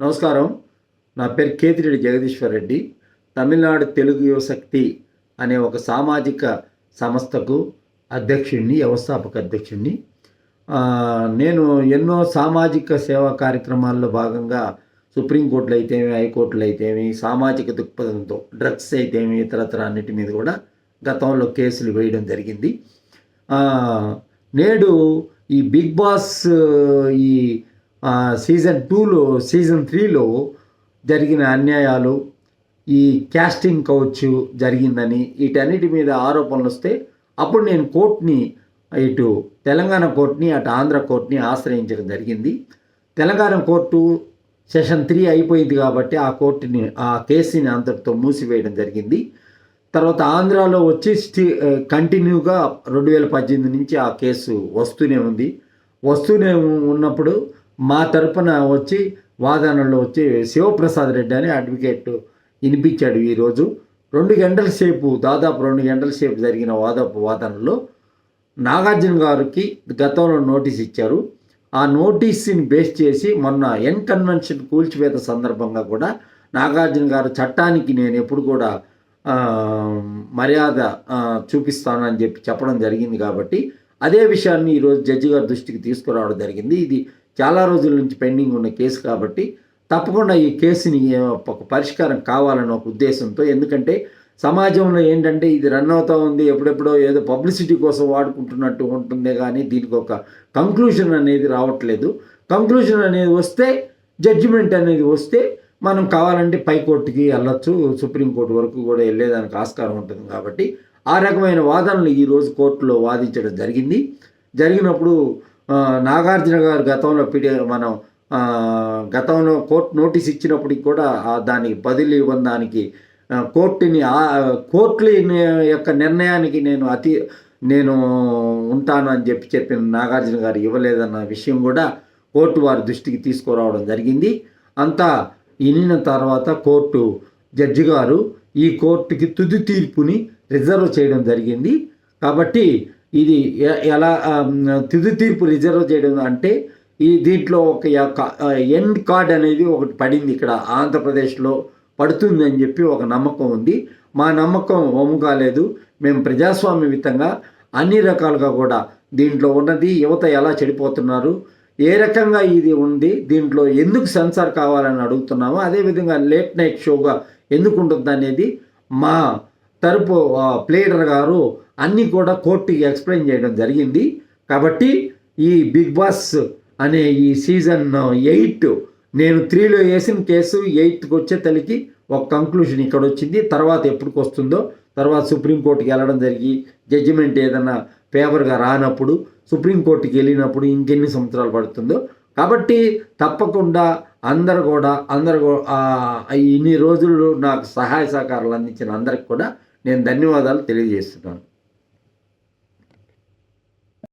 నమస్కారం. నా పేరు కేతిరెడ్డి జగదీశ్వర్ రెడ్డి. తమిళనాడు తెలుగు యువశక్తి అనే ఒక సామాజిక సంస్థకు అధ్యక్షుడిని వ్యవస్థాపక అధ్యక్షుడిని నేను ఎన్నో సామాజిక సేవా కార్యక్రమాల్లో భాగంగా సుప్రీంకోర్టులు అయితేమి హైకోర్టులు అయితేమి సామాజిక దృక్పథంతో డ్రగ్స్ అయితేమి ఇతరత్ర అన్నిటి మీద కూడా గతంలో కేసులు వేయడం జరిగింది. నేడు ఈ బిగ్ బాస్ ఈ సీజన్ టూలో సీజన్ త్రీలో జరిగిన అన్యాయాలు ఈ క్యాస్టింగ్ కౌచ్ జరిగిందని వీటన్నిటి మీద ఆరోపణలు వస్తే అప్పుడు నేను కోర్టుని ఇటు తెలంగాణ కోర్టుని అటు ఆంధ్ర కోర్టుని ఆశ్రయించడం జరిగింది. తెలంగాణ కోర్టు సెషన్ త్రీ అయిపోయింది కాబట్టి ఆ కోర్టుని ఆ కేసుని అంతటితో మూసివేయడం జరిగింది. తర్వాత ఆంధ్రాలో వచ్చి స్టీ కంటిన్యూగా రెండు వేల పద్దెనిమిది నుంచి ఆ కేసు వస్తూనే ఉంది. వస్తూనే ఉన్నప్పుడు మా తరపున వచ్చి వాదనలో వచ్చి శివప్రసాద్ రెడ్డి అని అడ్వకేట్ వినిపించాడు ఈరోజు రెండు గంటల సేపు దాదాపు రెండు గంటల సేపు జరిగిన వాదపు వాదనలో నాగార్జున గారికి గతంలో నోటీస్ ఇచ్చారు. ఆ నోటీస్ని బేస్ చేసి మొన్న ఎన్ కన్వెన్షన్ కూల్చివేత సందర్భంగా కూడా నాగార్జున గారు చట్టానికి నేను ఎప్పుడు కూడా మర్యాద చూపిస్తానని చెప్పి చెప్పడం జరిగింది కాబట్టి అదే విషయాన్ని ఈరోజు జడ్జి గారి దృష్టికి తీసుకురావడం జరిగింది. ఇది చాలా రోజుల నుంచి పెండింగ్ ఉన్న కేసు కాబట్టి తప్పకుండా ఈ కేసుని ఒక పరిష్కారం కావాలన్న ఒక ఉద్దేశంతో ఎందుకంటే సమాజంలో ఏంటంటే ఇది రన్ అవుతూ ఉంది ఎప్పుడెప్పుడో ఏదో పబ్లిసిటీ కోసం వాడుకుంటున్నట్టు ఉంటుందే కానీ దీనికి ఒక కంక్లూజన్ అనేది రావట్లేదు. కంక్లూజన్ అనేది వస్తే జడ్జిమెంట్ అనేది వస్తే మనం కావాలంటే పైకోర్టుకి వెళ్ళొచ్చు సుప్రీంకోర్టు వరకు కూడా వెళ్ళేదానికి ఆస్కారం ఉంటుంది కాబట్టి ఆ రకమైన వాదనలు ఈరోజు కోర్టులో వాదించడం జరిగింది. జరిగినప్పుడు నాగార్జున గారు గతంలో పిడి మనం గతంలో కోర్టు నోటీస్ ఇచ్చినప్పటికి కూడా దానికి బదిలీ ఇవ్వడానికి కోర్టుని ఆ కోర్టుల యొక్క నిర్ణయానికి నేను అతి నేను ఉంటాను అని చెప్పి చెప్పిన నాగార్జున గారు ఇవ్వలేదన్న విషయం కూడా కోర్టు వారి దృష్టికి తీసుకురావడం జరిగింది. అంతా వినిన తర్వాత కోర్టు జడ్జి గారు ఈ కోర్టుకి తుది తీర్పుని రిజర్వ్ చేయడం జరిగింది. కాబట్టి ఇది ఎలా తుది తీర్పు రిజర్వ్ చేయడం అంటే ఈ దీంట్లో ఒక ఎండ్ కార్డ్ అనేది ఒకటి పడింది ఇక్కడ ఆంధ్రప్రదేశ్లో పడుతుంది అని చెప్పి ఒక నమ్మకం ఉంది. మా నమ్మకం వమ్ము కాలేదు. మేము ప్రజాస్వామ్యయుతంగా అన్ని రకాలుగా కూడా దీంట్లో ఉన్నది యువత ఎలా చెడిపోతున్నారు ఏ రకంగా ఇది ఉంది దీంట్లో ఎందుకు సెన్సార్ కావాలని అడుగుతున్నామో అదేవిధంగా లేట్ నైట్ షోగా ఎందుకు ఉంటుంది అనేది మా తరపు ఆ, ప్లేడర్ గారు అన్నీ కూడా కోర్టుకి ఎక్స్ప్లెయిన్ చేయడం జరిగింది. కాబట్టి ఈ బిగ్ బాస్ అనే ఈ సీజన్ ఎయిట్ నేను త్రీలో వేసిన కేసు ఎయిట్కి వచ్చే తల్లికి ఒక కంక్లూషన్ ఇక్కడ వచ్చింది. తర్వాత ఎప్పటికి వస్తుందో తర్వాత సుప్రీంకోర్టుకి వెళ్ళడం జరిగి జడ్జిమెంట్ ఏదైనా ఫేవర్గా రానప్పుడు సుప్రీంకోర్టుకి వెళ్ళినప్పుడు ఇంకెన్ని సంవత్సరాలు పడుతుందో. కాబట్టి తప్పకుండా అందరు కూడా అందరు ఇన్ని రోజులు నాకు సహాయ సహకారాలు అందించిన అందరికి కూడా నేను ధన్యవాదాలు తెలియజేస్తున్నాను.